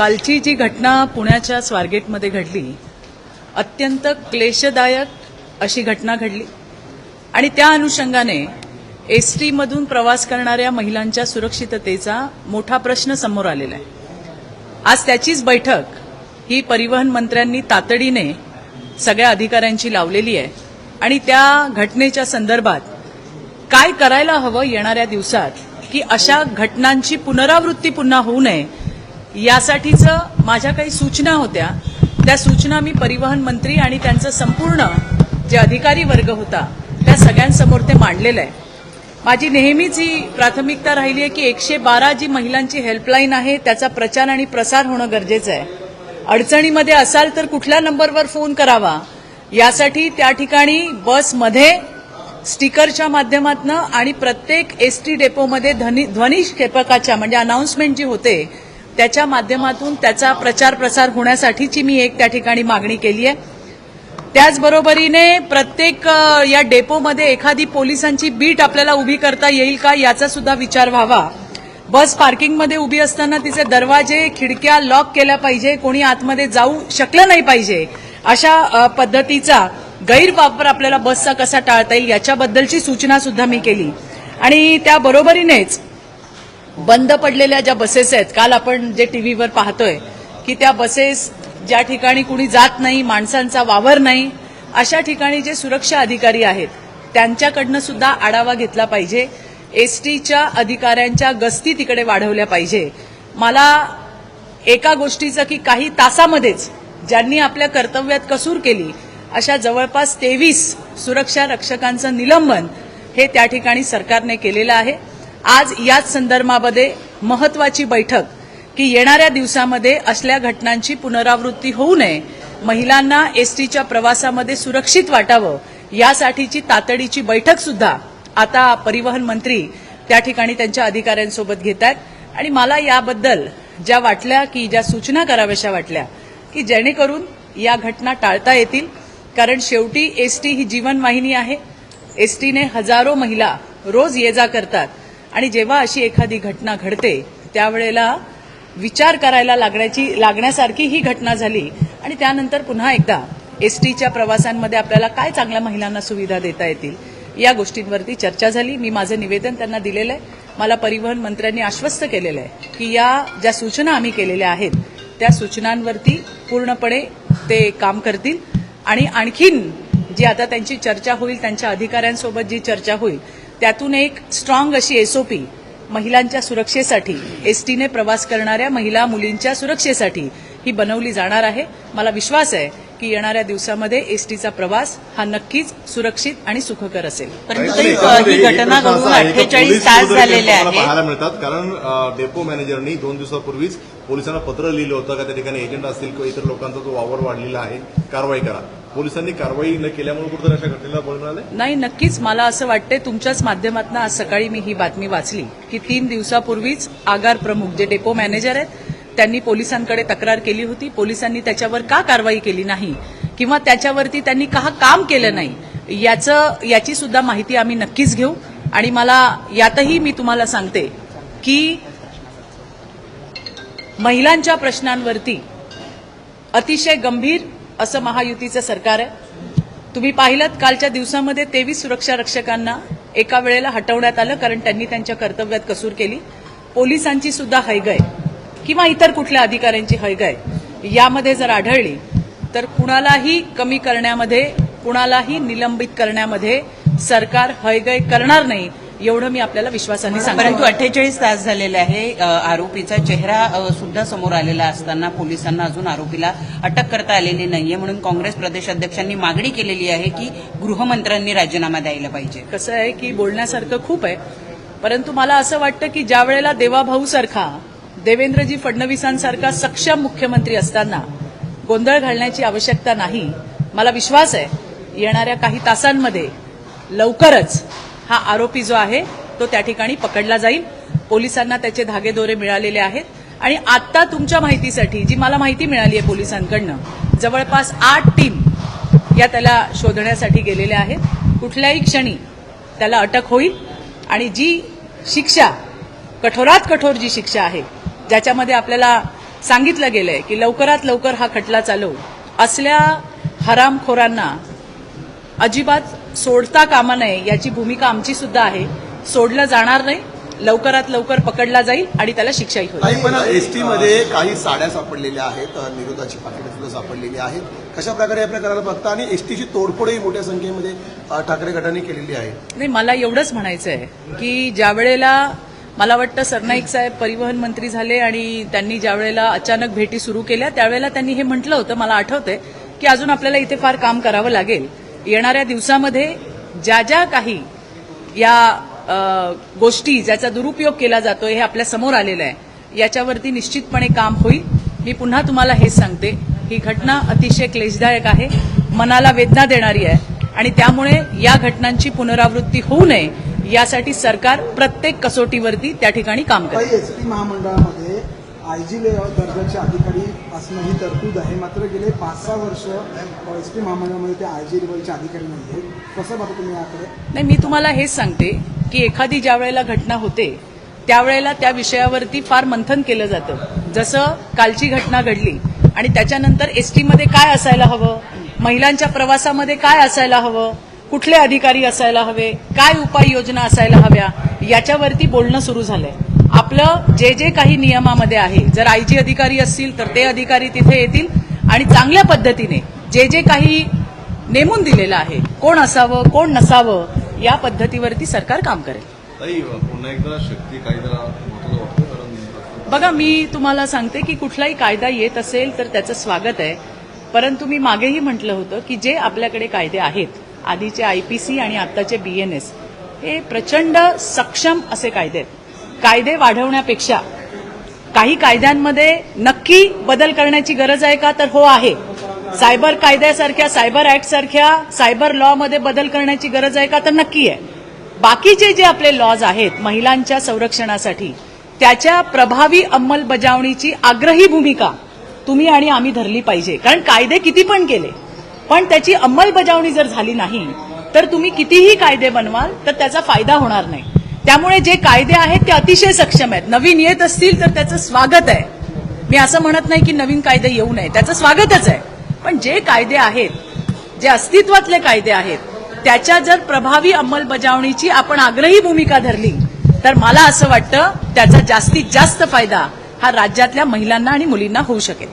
कालची जी घटना पुण्याच्या स्वारगेटमध्ये घडली अत्यंत क्लेशदायक अशी घटना घडली. आणि त्या अनुषंगाने एस टीमधून प्रवास करणाऱ्या महिलांच्या सुरक्षिततेचा मोठा प्रश्न समोर आलेला आहे. आज त्याचीच बैठक ही परिवहन मंत्र्यांनी तातडीने सगळ्या अधिकाऱ्यांची लावलेली आहे. आणि त्या घटनेच्या संदर्भात काय करायला हवं येणाऱ्या दिवसात की अशा घटनांची पुनरावृत्ती पुन्हा होऊ नये यासाठीचं माझ्या काही सूचना होत्या. त्या सूचना मी परिवहन मंत्री आणि त्यांचं संपूर्ण जे अधिकारी वर्ग होता त्या सगळ्यांसमोर ते मांडलेलं आहे. माझी नेहमीच ही प्राथमिकता राहिली आहे की एकशे बारा जी महिलांची हेल्पलाईन आहे त्याचा प्रचार आणि प्रसार होणं गरजेचं आहे. अडचणीमध्ये असाल तर कुठल्या नंबरवर फोन करावा? यासाठी त्या ठिकाणी बसमध्ये स्टिकरच्या माध्यमातून आणि प्रत्येक एस टी डेपोमध्ये ध्वनी ध्वनिक्षेपकाच्या म्हणजे अनाऊन्समेंट जी होते त्याच्या माध्यमातून त्याचा प्रचार प्रसार होण्यासाठीची मी एक त्या ठिकाणी मागणी केली आहे. त्याचबरोबरीने प्रत्येक या डेपोमध्ये एखादी पोलिसांची बीट आपल्याला उभी करता येईल का याचा सुद्धा विचार व्हावा. बस पार्किंगमध्ये उभी असताना तिचे दरवाजे खिडक्या लॉक केल्या पाहिजे कोणी आतमध्ये जाऊ शकलं नाही पाहिजे अशा पद्धतीचा गैरवापर आपल्याला बसचा कसा टाळता येईल याच्याबद्दलची सूचना सुद्धा मी केली. आणि त्याबरोबरीनेच बंद पडलेल्या ज्या बसेस आहेत काल आपण जे टीव्हीवर पाहतोय की त्या बसेस ज्या ठिकाणी कुणी जात नाही माणसांचा वावर नाही अशा ठिकाणी जे सुरक्षा अधिकारी आहेत त्यांच्याकडनं सुद्धा आढावा घेतला पाहिजे. एस टीच्या अधिकाऱ्यांच्या गस्ती तिकडे वाढवल्या पाहिजे. मला एका गोष्टीचं की काही तासामध्येच ज्यांनी आपल्या कर्तव्यात कसूर केली अशा जवळपास तेवीस सुरक्षा रक्षकांचं निलंबन हे त्या ठिकाणी सरकारने केलेलं आहे. आज याच संदर्भामध्ये महत्वाची बैठक की येणाऱ्या दिवसामध्ये असल्या घटनांची पुनरावृत्ती होऊ नये महिलांना एसटीच्या प्रवासामध्ये सुरक्षित वाटावं यासाठीची तातडीची बैठक सुद्धा आता परिवहन मंत्री त्या ठिकाणी त्यांच्या अधिकाऱ्यांसोबत घेत आहेत. आणि मला याबद्दल ज्या वाटल्या की ज्या सूचना कराव्याशा वाटल्या की जेणेकरून या घटना टाळता येतील. कारण शेवटी एसटी ही जीवनवाहिनी आहे. एसटीने हजारो महिला रोज ये जा करतात. आणि जेव्हा अशी एखादी घटना घडते त्यावेळेला विचार करायला लागण्याची लागण्यासारखी ही घटना झाली. आणि त्यानंतर पुन्हा एकदा एसटीच्या प्रवासांमध्ये आपल्याला काय चांगल्या महिलांना सुविधा देता येतील या गोष्टींवरती चर्चा झाली. मी माझं निवेदन त्यांना दिलेलं आहे. मला परिवहन मंत्र्यांनी आश्वस्त केलेलं आहे की या ज्या सूचना आम्ही केलेल्या आहेत त्या सूचनांवरती पूर्णपणे ते काम करतील. आणि आणखीन जी आता त्यांची चर्चा होईल त्यांच्या अधिकाऱ्यांसोबत जी चर्चा होईल त्यातून एक स्ट्रॉंग अशी एसओपी महिलांच्या सुरक्षेसाठी एसटीने प्रवास करणाऱ्या महिला मुलींच्या सुरक्षेसाठी ही बनवली जाणार आहे. मला विश्वास आहे की येणाऱ्या दिवसामध्ये एसटीचा प्रवास हा नक्कीच सुरक्षित आणि सुखकर असेल. परंतु ही घटना घडून अठ्ठेचाळीस पोलीस तास विरोधात झालेले तुम्हाला आहेत पाहायला मिळतात. कारण डेपो मॅनेजरनी दोन दिवसापूर्वीच पोलिसांना पत्र लिहिलं होतं का त्या ठिकाणी एजंट असतील किंवा इतर लोकांचा जो वावर वाढलेला आहे कारवाई करा. पोलिसांनी कारवाई न केल्यामुळे कुठेतरी अशा घटनेला बळ मिळाले? नाही नक्कीच. मला असं वाटतंय तुमच्याच माध्यमातून आज सकाळी मी ही बातमी वाचली की तीन दिवसापूर्वीच आगार प्रमुख जे डेपो मॅनेजर आहेत त्यांनी पोलिसांकडे तक्रार केली होती. पोलिसांनी त्याच्यावर का कारवाई केली नाही? किंवा त्याच्यावरती त्यांनी का काम केलं नाही? याचं याची सुद्धा माहिती आम्ही नक्कीच घेऊ. आणि मला यातही मी तुम्हाला सांगते की महिलांच्या प्रश्नांवरती अतिशय गंभीर असं महायुतीचं सरकार आहे. तुम्ही पाहिलं कालच्या दिवसामध्ये तेवीस सुरक्षा रक्षकांना एका वेळेला हटवण्यात आलं कारण त्यांनी त्यांच्या कर्तव्यात कसूर केली. पोलिसांची सुद्धा हैगय किंवा इतर कुठल्या अधिकाऱ्यांची हैगय यामध्ये जर आढळली तर कुणालाही कमी करण्यामध्ये कुणालाही निलंबित करण्यामध्ये सरकार हैगय करणार नाही. एवढं मी आपल्याला विश्वासाने सांगतो. परंतु अठ्ठेचाळीस तास झालेले आहे. आरोपीचा चेहरा सुद्धा समोर आलेला असताना पोलिसांना अजून आरोपीला अटक करता आलेली नाहीये. म्हणून काँग्रेस प्रदेश अध्यक्षांनी मागणी केलेली आहे की गृहमंत्र्यांनी राजीनामा द्यायला पाहिजे. कसं आहे की बोलण्यासारखं खूप आहे. परंतु मला असं वाटतं की ज्या वेळेला देवाभाऊ सारखा देवेंद्रजी फडणवीसांसारखा सक्षम मुख्यमंत्री असताना गोंधळ घालण्याची आवश्यकता नाही मला विश्वास आहे येणाऱ्या काही तासांमध्ये लवकरच हा आरोपी जो आहे तो त्या ठिकाणी पकडला जाईल. पोलिसांना त्याचे धागेदोरे मिळालेले आहेत. आणि आता तुमच्या माहितीसाठी जी मला माहिती मिळाली आहे पोलिसांकडनं जवळपास आठ टीम या त्याला शोधण्यासाठी गेलेल्या आहेत. कुठल्याही क्षणी त्याला अटक होईल. आणि जी शिक्षा कठोरात कठोर जी शिक्षा आहे ज्याच्यामध्ये आपल्याला सांगितलं गेलंय की लवकरात लवकर हा खटला चालवू असल्या हरामखोरांना अजिबात सोडता कामा नये याची भूमिका आमची सुद्धा आहे. सोडलं जाणार नाही लवकरात लवकर पकडला जाईल आणि त्याला शिक्षाही होईल. पण एसटी मध्ये काही साड्या सापडलेल्या आहेत निरोधाची पाकिटे सुद्धा सापडलेली आहेत. कशा प्रकारे या प्रकाराला बघता? आणि एसटीची तोडफोडही मोठ्या संख्येमध्ये ठाकरे गटाने केलेली आहे. नाही मला एवढंच म्हणायचं आहे की ज्या वेळेला मला वाटतं सरनाईक साहेब परिवहन मंत्री झाले आणि त्यांनी ज्या वेळेला अचानक भेटी सुरू केल्या त्यावेळेला त्यांनी हे म्हटलं होतं. मला आठवतंय की अजून आपल्याला इथे फार काम करावं लागेल. येणाऱ्या दिवसामध्ये ज्या ज्या काही या गोष्टी ज्याचा दुरुपयोग केला जातोय हे आपल्यासमोर आलेलं आहे याच्यावरती निश्चितपणे काम होईल. मी पुन्हा तुम्हाला हेच सांगते ही घटना अतिशय क्लेशदायक आहे मनाला वेदना देणारी आहे आणि त्यामुळे या घटनांची पुनरावृत्ती होऊ नये यासाठी सरकार प्रत्येक कसोटीवरती त्या ठिकाणी काम करते. काही एस टी आयजी लेवल दर्जाचे अधिकारी असणं ही तरतूद आहे. मात्र गेले पाच सहा वर्ष एस टी महामंडळामध्ये ते आयजी लेवलचे अधिकारी नाही आहेत. कसं बघा तुम्ही याकडे? नाही मी तुम्हाला हेच सांगते की एखादी ज्या वेळेला घटना होते त्यावेळेला त्या विषयावरती फार मंथन केलं जातं. जसं कालची घटना घडली आणि त्याच्यानंतर एसटीमध्ये काय असायला हवं? महिलांच्या प्रवासामध्ये काय असायला हवं? कुठले अधिकारी असायला हवे? काय उपाययोजना असायला हव्या? याच्यावरती बोलणं सुरू झालंय. आपलं जे जे काही नियमामध्ये आहे जर आयजी अधिकारी असतील तर ते अधिकारी तिथे येतील आणि चांगल्या पद्धतीने जे जे काही नेमून दिलेलं आहे कोण असावं कोण नसावं या पद्धतीवरती सरकार काम करेल. बघा मी तुम्हाला सांगते की कुठलाही कायदा येत असेल तर त्याचं स्वागत आहे. परंतु मी मागेही म्हटलं होतं की जे आपल्याकडे कायदे आहेत आधीचे आयपीसी आणि आत्ताचे बीएनएस हे प्रचंड सक्षम असे कायदे आहेत. कायदे वाढवण्यापेक्षा काही कायद्यांमध्ये नक्की बदल करण्याची गरज आहे का? तर हो आहे. सायबर कायद्यासारख्या सायबर ऍक्ट सारख्या सायबर लॉमध्ये बदल करण्याची गरज आहे का? तर नक्की आहे. बाकीचे जे आपले लॉज आहेत महिलांच्या संरक्षणासाठी त्याच्या प्रभावी अंमलबजावणीची आग्रही भूमिका तुम्ही आणि आम्ही धरली पाहिजे. कारण कायदे किती पण केले पण त्याची अंमलबजावणी जर झाली नाही तर तुम्ही कितीही कायदे बनवाल तर त्याचा फायदा होणार नाही. त्यामुळे जे कायदे आहेत ते अतिशय सक्षम आहेत. नवीन येत असतील तर त्याचं स्वागत आहे. मी असं म्हणत नाही की नवीन कायदे येऊ नये. त्याचं स्वागतच आहे. पण जे कायदे आहेत जे अस्तित्वातले कायदे आहेत त्याच्या जर प्रभावी अंमलबजावणीची आपण आग्रही भूमिका धरली तर मला असं वाटतं त्याचा जास्तीत जास्त फायदा हा राज्यातल्या महिलांना आणि मुलींना होऊ शकेल.